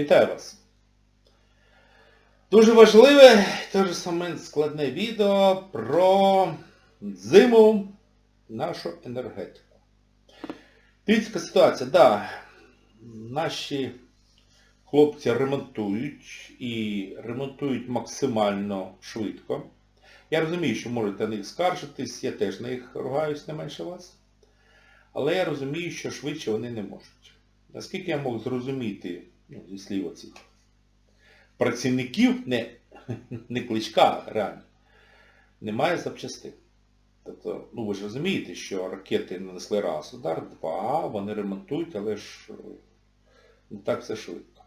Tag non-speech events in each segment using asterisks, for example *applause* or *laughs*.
Вітаю вас! Дуже важливе, те ж саме складне відео про зиму, нашу енергетику. Дивіться, ситуація, да, наші хлопці ремонтують і ремонтують максимально швидко. Я розумію, що можете на них скаржитись, я теж на них ругаюсь не менше вас. Але я розумію, що швидше вони не можуть. Наскільки я мог зрозуміти, ну, зі слів оцих працівників, не, *laughs* не кличка, реально, немає запчастин. Тобто, ну ви ж розумієте, що ракети нанесли раз удар, два, вони ремонтують, але ж е, не так все швидко.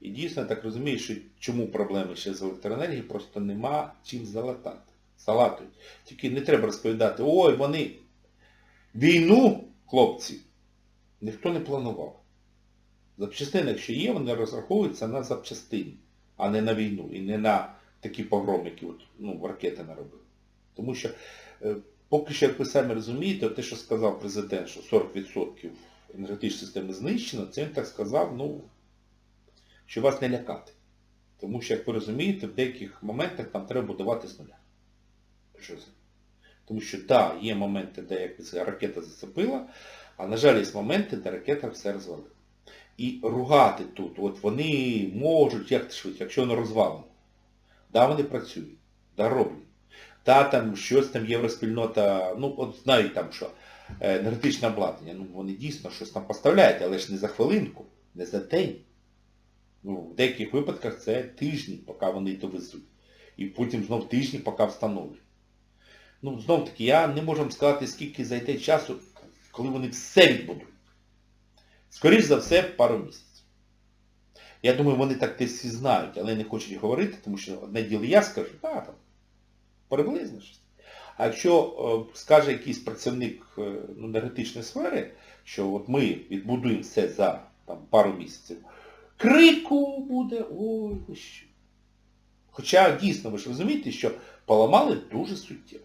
І дійсно я так розумію, що чому проблеми ще з електроенергією, просто нема чим залатати. Залатують. Тільки не треба розповідати, ой, вони війну, хлопці, ніхто не планував. Запчастини, якщо є, вони розраховуються на запчастини, а не на війну і не на такі погроми, які от, ну, ракети наробили. Тому що е, поки що, як ви самі розумієте, те, що сказав президент, що 40% енергетичної системи знищено, це він так сказав, ну, що вас не лякати. Тому що, як ви розумієте, в деяких моментах там треба будувати з нуля. Тому що, так, да, є моменти, де якось ракета зацепила, а на жаль, є моменти, де ракета все розвалила. І ругати тут, от вони можуть, як швидше, якщо воно розвалено. Да, вони працюють, да, роблять. Та там щось там євроспільнота, ну от знають там, що е, енергетичне обладнання, ну вони дійсно щось там поставляють, але ж не за хвилинку, не за день. Ну, в деяких випадках це тижні, поки вони то везуть. І потім знов тижні, поки встановлюють. Ну, знов таки, я не можу сказати, скільки зайде часу, коли вони все відбудують. Скоріш за все, пару місяців. Я думаю, вони так десь всі знають, але не хочуть говорити, тому що одне діло я скажу, а там, приблизно щось. А якщо е, скаже якийсь працівник е, ну, енергетичної сфери, що от ми відбудуємо все за там, пару місяців, крику буде, ой, ви що. Хоча дійсно ви ж розумієте, що поламали дуже суттєво.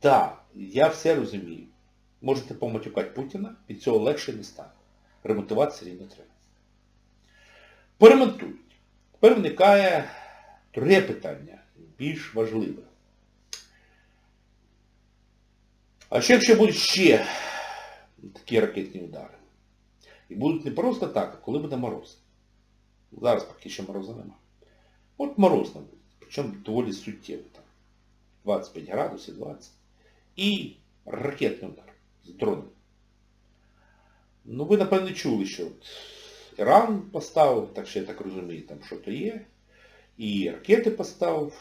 Так, я все розумію. Можете поматюкати Путіна, від цього легше не стане. Ремонтувати все рівно треба. Поремонтують. Тепер виникає друге питання, більш важливе. А що якщо будуть ще такі ракетні удари? І будуть не просто так, а коли буде мороз. Зараз поки що морозу нема. От морозно буде. Причому доволі суттєво там. 25 градусів, 20. І ракетний удар з дроном. Ну ви, напевно, чули, що от Іран поставив, так що я так розумію, там що то є. І ракети поставив.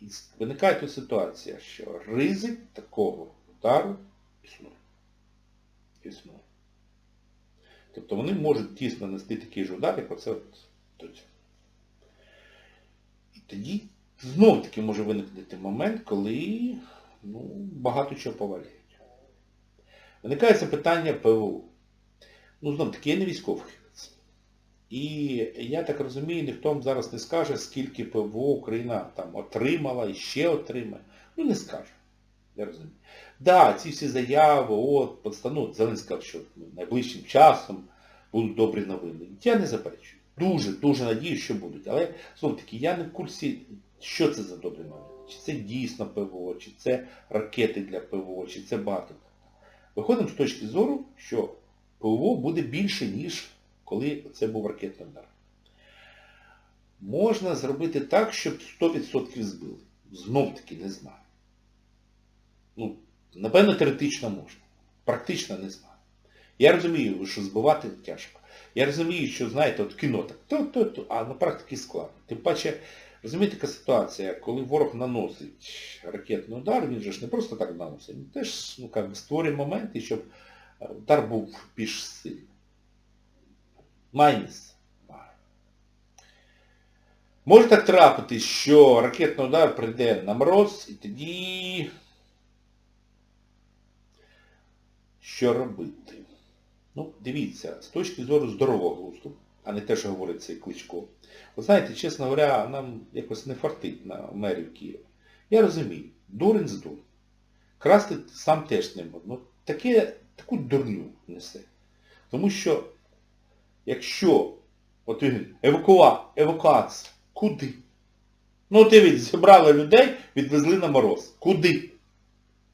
І виникає тут ситуація, що ризик такого удару існує. Існує. Тобто вони можуть тісно нести такий ж удар, як оце от цього. І тоді знов таки може виникнути момент, коли ну, багато чого поваляють. Виникає запитання ПВО. Ну, знов таки, я не військовий. І я так розумію, ніхто вам зараз не скаже, скільки ПВО Україна там отримала і ще отримає. Ну не скаже. Я розумію. Да, ці всі заяви, от, подстану, Зеленський що ну, найближчим часом будуть добрі новини. Я не заперечую. Дуже, дуже надію, що будуть. Але, знову таки, я не в курсі, що це за добрі новини. Чи це дійсно ПВО, чи це ракети для ПВО, чи це багато. Виходимо з точки зору, що ПВО буде більше, ніж коли це був ракетний удар. Можна зробити так, щоб 100% збили. Знов таки не знаю. Ну, напевно, теоретично можна. Практично не знаю. Я розумію, що збивати тяжко. Я розумію, що, знаєте, от кіно так, то-то-то, а на практиці складно. Тим паче, розумієте, така ситуація, коли ворог наносить ракетний удар, він же ж не просто так наносить, він теж ну, як би, створює моменти, щоб удар був більш сильний. Має місце. Може так трапитись, що ракетний удар прийде на мороз, і тоді що робити? Ну, дивіться, з точки зору здорового глузду, а не те, що говорить цей Кличко. Ви знаєте, чесно говоря, нам якось не фартить на мерію Києва. Я розумію, дурень з дурень. Красти сам теж не можна. Ну, таке, таку дурню несе. Тому що якщо от евакуа, евакуація, куди? Ну от дивіться, зібрали людей, відвезли на мороз. Куди?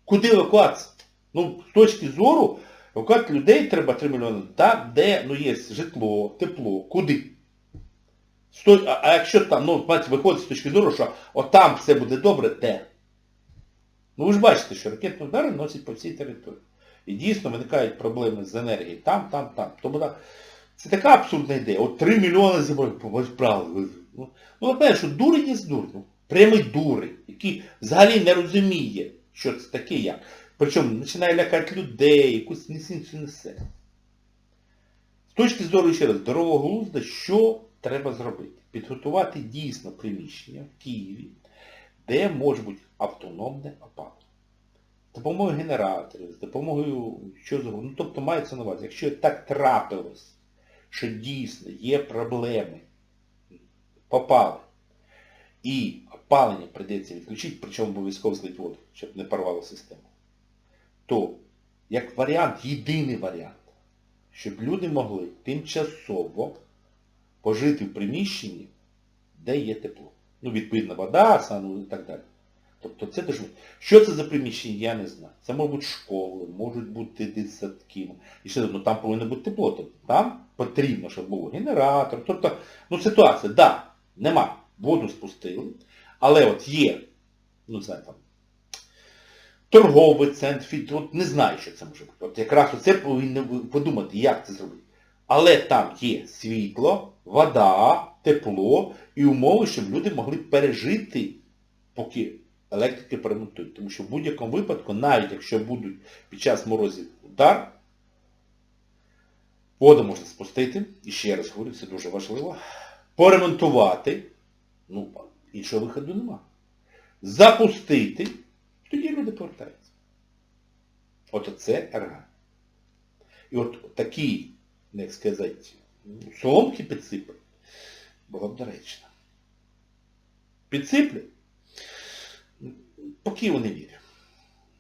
Куди евакуація? Ну, з точки зору, евакуати людей треба 3 мільйони. Там, де ну, є житло, тепло, куди? А, якщо там, ну, виходить з точки зору, що отам все буде добре, де? Ну ви ж бачите, що ракетні удари носять по всій території. І дійсно виникають проблеми з енергією там, там, там. Тому це така абсурдна ідея. От 3 мільйони зібрали, правильно. Ну, ну знаєш, що дурень є дурень. Ну, прямий дурень, який взагалі не розуміє, що це таке як. Причому починає лякати людей, якусь несінцю несе. З точки зору, ще раз, здорового глузда, що треба зробити? Підготувати дійсно приміщення в Києві, де може бути автономне опалення. З допомогою генераторів, з допомогою що завгодно. Ну, тобто мається на увазі, якщо так трапилось, що дійсно є проблеми, попали, і опалення прийдеться відключити, причому обов'язково злить воду, щоб не порвало систему, то як варіант, єдиний варіант, щоб люди могли тимчасово пожити в приміщенні, де є тепло. Ну, відповідно, вода, сану і так далі. Тобто це дуже... Що це за приміщення, я не знаю. Це можуть бути школи, можуть бути дитсадки. І ще ну, там повинно бути тепло. Тобто там потрібно, щоб був генератор. Тобто, ну ситуація, да, нема. Воду спустили, але от є, ну не знаю, там, торговий центр, от не знаю, що це може бути. От якраз оце повинні подумати, як це зробити. Але там є світло, вода, тепло і умови, щоб люди могли пережити, поки електрики перемонтують. Тому що в будь-якому випадку, навіть якщо будуть під час морозів удар, воду можна спустити, і ще раз говорю, це дуже важливо, поремонтувати, ну, іншого виходу нема. Запустити, тоді люди повертаються. От це реально. І от такі, як сказати, соломки підсипати, було б доречно. Підсиплять? По Києву не вірю.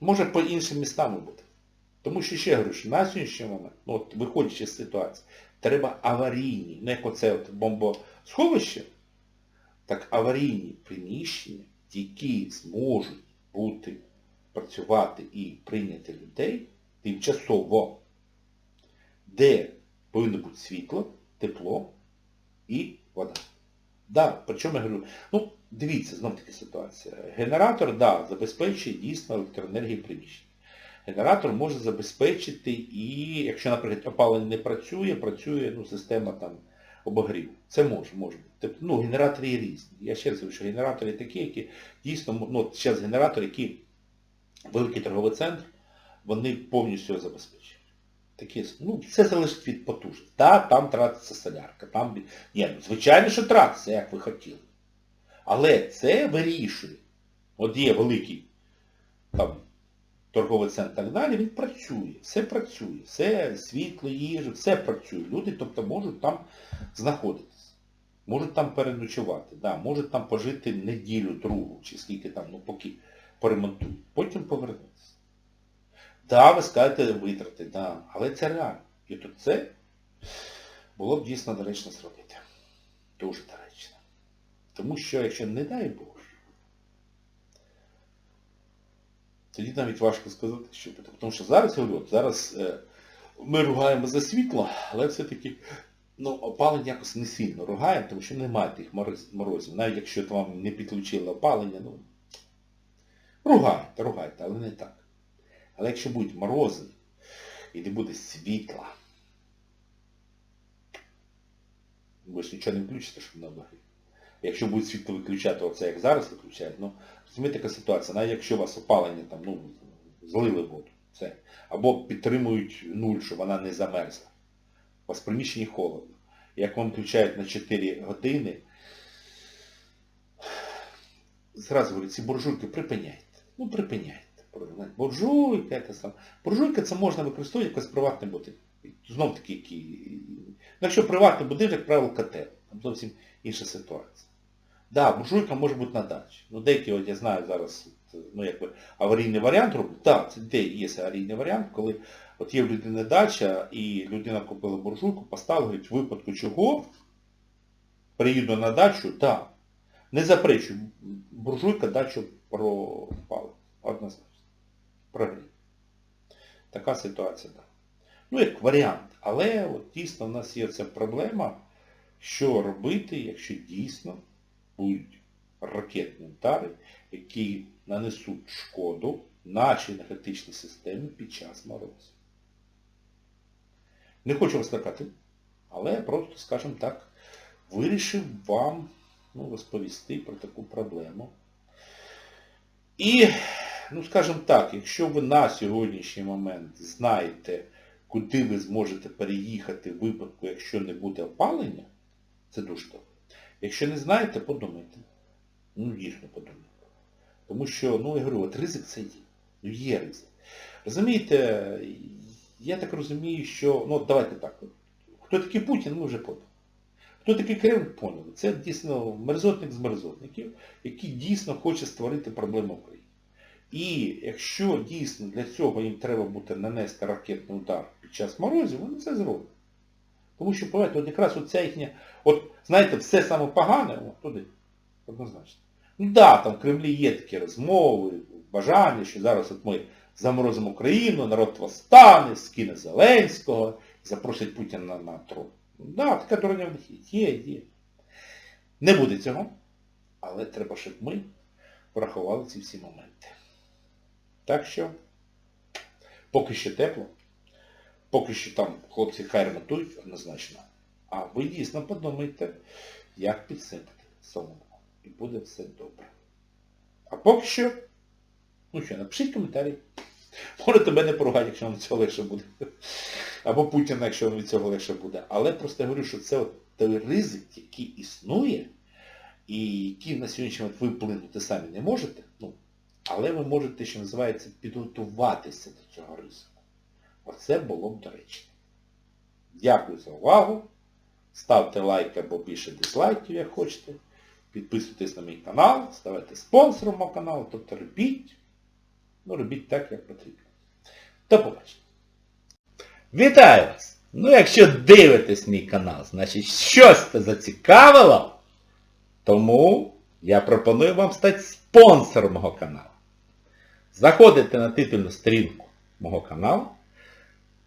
Може по іншим містам буде. Тому що ще говорю, на сьогоднішній момент, ну от виходячи з ситуації, треба аварійні, ну як оце от бомбосховище, так аварійні приміщення, які зможуть бути, працювати і прийняти людей тимчасово, де повинно бути світло, тепло і вода. Да, причому я говорю, ну, дивіться, знов таки ситуація. Генератор, да, забезпечує дійсно електроенергію приміщення. Генератор може забезпечити і, якщо, наприклад, опалення не працює, працює ну, система там обогріву. Це може, може. Тобто, ну, генератори є різні. Я ще раз говорю, що генератори такі, які дійсно, ну, зараз генератори, які великий торговий центр, вони повністю забезпечують. Такі, ну, все залежить від потужності. Так, там тратиться солярка. Там... Ні, ну, звичайно, що тратиться, як ви хотіли. Але це вирішує. От є великий там, торговий центр і так далі, він працює, все працює, все світло, їжа, все працює. Люди, тобто, можуть там знаходитися, можуть там переночувати, да, можуть там пожити неділю, другу, чи скільки там, ну поки поремонтують. Потім повернутися. Да, ви скажете витрати, да, але це реально. І тут це було б дійсно доречно зробити. Дуже доречно. Тому що, якщо не дай Боже, тоді навіть важко сказати, що буде. Тому що зараз, я говорю, зараз е, ми ругаємо за світло, але все-таки ну, опалення якось не сильно ругаємо, тому що немає тих мороз- морозів. Навіть якщо вам не підключили опалення, ну, ругайте, ругайте, але не так. Але якщо будуть морози і не буде світла, ви ж нічого не включите, щоб на обогрів. Якщо буде світло виключати, оце як зараз виключають, ну, розумієте, така ситуація, навіть якщо у вас опалення там, ну, злили воду, все. Або підтримують нуль, щоб вона не замерзла. У вас приміщенні холодно. Як вам включають на 4 години, зразу говорю, ці буржуйки припиняйте. Ну, припиняйте. Буржуйка, це сам. Буржуйка це можна використовувати якось приватний будинок. Знов таки, які... Ну, якщо приватний будинок, як правило, котел. Там зовсім інша ситуація. Да, буржуйка може бути на дачі. Ну, деякі, от я знаю зараз, ну, якби аварійний варіант роблять. Так, це де є аварійний варіант, коли От є в людини дача, і людина купила буржуйку, поставила, в випадку чого приїду на дачу, так. Не заперечую, буржуйка дачу пропала. Однозначно. Прогрів. Така ситуація, так. Ну, як варіант. Але от дійсно в нас є ця проблема, що робити, якщо дійсно будуть ракетні удари, які нанесуть шкоду нашій енергетичній системі під час морозу. Не хочу вас лякати, але я просто, скажімо так, вирішив вам ну, розповісти про таку проблему. І, ну скажімо так, якщо ви на сьогоднішній момент знаєте, куди ви зможете переїхати в випадку, якщо не буде опалення, це дуже добре. Якщо не знаєте, подумайте. Ну, дійсно подумайте. Тому що, ну я говорю, от ризик це є. Ну є ризик. Розумієте, я так розумію, що, ну давайте так, хто такий Путін, ми вже поняли. Хто такий Кремль, поняли. Це дійсно мерзотник з мерзотників, який дійсно хоче створити проблему в Україні. І якщо дійсно для цього їм треба буде нанести ракетний удар під час морозів, вони це зроблять. Тому що, пам'ятаєте, от якраз оця їхня, от, знаєте, все саме погане, от туди, однозначно. Ну да, там в Кремлі є такі розмови, бажання, що зараз от ми заморозимо Україну, народ восстане, скине Зеленського, запросить Путіна на, трон. Так, да, така дурня в них є, є. Не буде цього, але треба, щоб ми врахували ці всі моменти. Так що, поки що тепло, поки що там хлопці хай ремонтують однозначно, а ви дійсно подумайте, як підсипати соломку. І буде все добре. А поки що, ну що, напишіть коментарі. Можете мене поругати, якщо вам від цього легше буде. Або Путіна, якщо вам від цього легше буде. Але просто я говорю, що це от той ризик, який існує, і який на сьогоднішній момент ви вплинути самі не можете, ну, але ви можете, що називається, підготуватися до цього ризику. Оце було б доречно. Дякую за увагу. Ставте лайк або більше дизлайків, як хочете. Підписуйтесь на мій канал, ставайте спонсором мого каналу, тобто робіть, ну робіть так, як потрібно. До побачення. Вітаю вас! Ну якщо дивитесь мій канал, значить щось це зацікавило, тому я пропоную вам стати спонсором мого каналу. Заходите на титульну сторінку мого каналу,